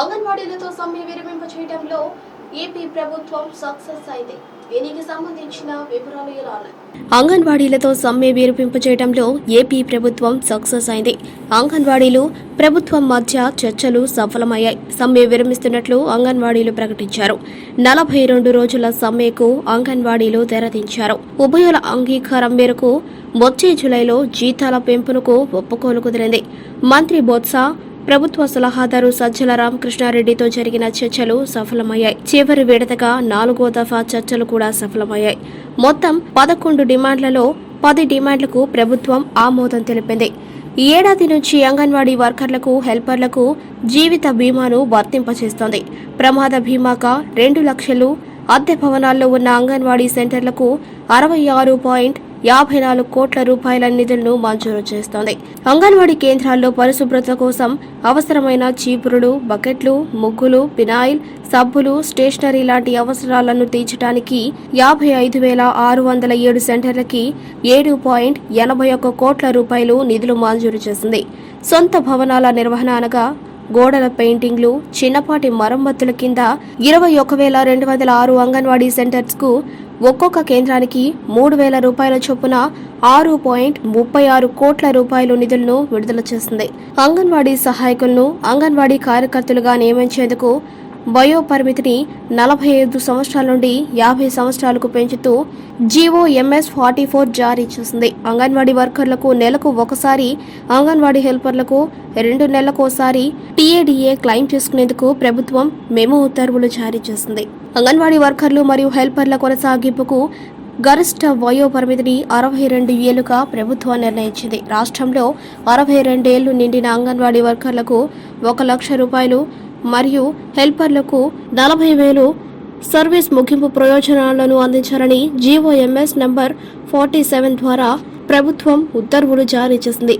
అంగన్వాడీలతో సమ్మె విరమింప చేయడంలో ఏపీ ప్రభుత్వం సక్సెస్ అయింది. దీనికి సంబంధించిన వివరాలు ఇలా అంగన్వాడీలతో సమ్మె విరమింప చేయడంలో ఏపీ ప్రభుత్వం సక్సెస్ అయింది. అంగన్వాడీలు ప్రభుత్వం మధ్య చర్చలు సఫలమయ్యాయి. సమ్మె విరమిస్తున్నట్లు అంగన్వాడీలు ప్రకటించారు. నలభై రెండు రోజుల సమ్మెకు అంగన్వాడీలు తెరదించారు. ఉభయుల అంగీకారం మేరకు వచ్చే జులైలో జీతాల పెంపునకు ఒప్పుకోలు కుదిరింది. మంత్రి బొత్స ప్రభుత్వ సలహాదారు సజ్జల రామకృష్ణారెడ్డితో జరిగిన చర్చలు సఫలమయ్యాయి. చివరి విడతగా నాలుగో దఫా చర్చలు కూడా సఫలమయ్యాయి. మొత్తం పదకొండు డిమాండ్లలో పది డిమాండ్లకు ప్రభుత్వం ఆమోదం తెలిపింది. ఈ ఏడాది నుంచి అంగన్వాడీ వర్కర్లకు హెల్పర్లకు జీవిత బీమాను వర్తింపచేస్తోంది. ప్రమాద బీమాగా రెండు లక్షలు అద్దె భవనాల్లో ఉన్న అంగన్వాడీ సెంటర్లకు అరవై ఆరు పాయింట్ యాభై నాలుగు కోట్ల రూపాయల నిధులను మంజూరు చేస్తోంది. అంగన్వాడీ కేంద్రాల్లో పరిశుభ్రత కోసం అవసరమైన చీపురులు బకెట్లు ముగ్గులు పినాయిల్ సబ్బులు స్టేషనరీ లాంటి అవసరాలను తీర్చడానికి యాభై ఐదు వేల ఆరు వందల ఏడు సెంటర్లకి ఏడు పాయింట్ ఎనభై ఒక్క కోట్ల రూపాయలు నిధులు మంజూరు చేసింది. సొంత భవనాల నిర్వహణ అనగా గోడల పెయింటింగ్లు చిన్నపాటి మరమ్మతుల కింద ఇరవై ఒక వేల రెండు వందల ఆరు అంగన్వాడీ సెంటర్స్కు ఒక్కొక్క కేంద్రానికి మూడు వేల రూపాయల చొప్పున ఆరు పాయింట్ ముప్పై ఆరు కోట్ల రూపాయలు నిధులను విడుదల చేసింది. అంగన్వాడీ సహాయకులను అంగన్వాడీ కార్యకర్తలుగా నియమించేందుకు వయో పరిమితిని నలభై ఐదు సంవత్సరాల నుండి యాభై సంవత్సరాలకు పెంచుతూ జీవో ఎంఎస్ ఫార్టీ ఫోర్ జారీ చేసింది. అంగన్వాడీ వర్కర్లకు నెలకు ఒకసారి అంగన్వాడీ హెల్పర్లకు రెండు నెలలకోసారి టీఏడీఏ క్లెయిమ్ చేసుకునేందుకు ప్రభుత్వం మెమో ఉత్తర్వులు జారీ చేసింది. అంగన్వాడీ వర్కర్లు మరియు హెల్పర్ల కొనసాగింపుకు గరిష్ట వయో పరిమితిని అరవై రెండు ఏళ్ళుగా ప్రభుత్వం నిర్ణయించింది. రాష్ట్రంలో అరవై రెండేళ్ళు నిండిన అంగన్వాడీ వర్కర్లకు ఒక లక్ష రూపాయలు మరియు హెల్పర్లకు నలభై వేలు సర్వీస్ ముగింపు ప్రయోజనాలను అందించాలని జీవోఎంఎస్ నంబర్ ఫార్టీ సెవెన్ ద్వారా ప్రభుత్వం ఉత్తర్వులు జారీ చేసింది.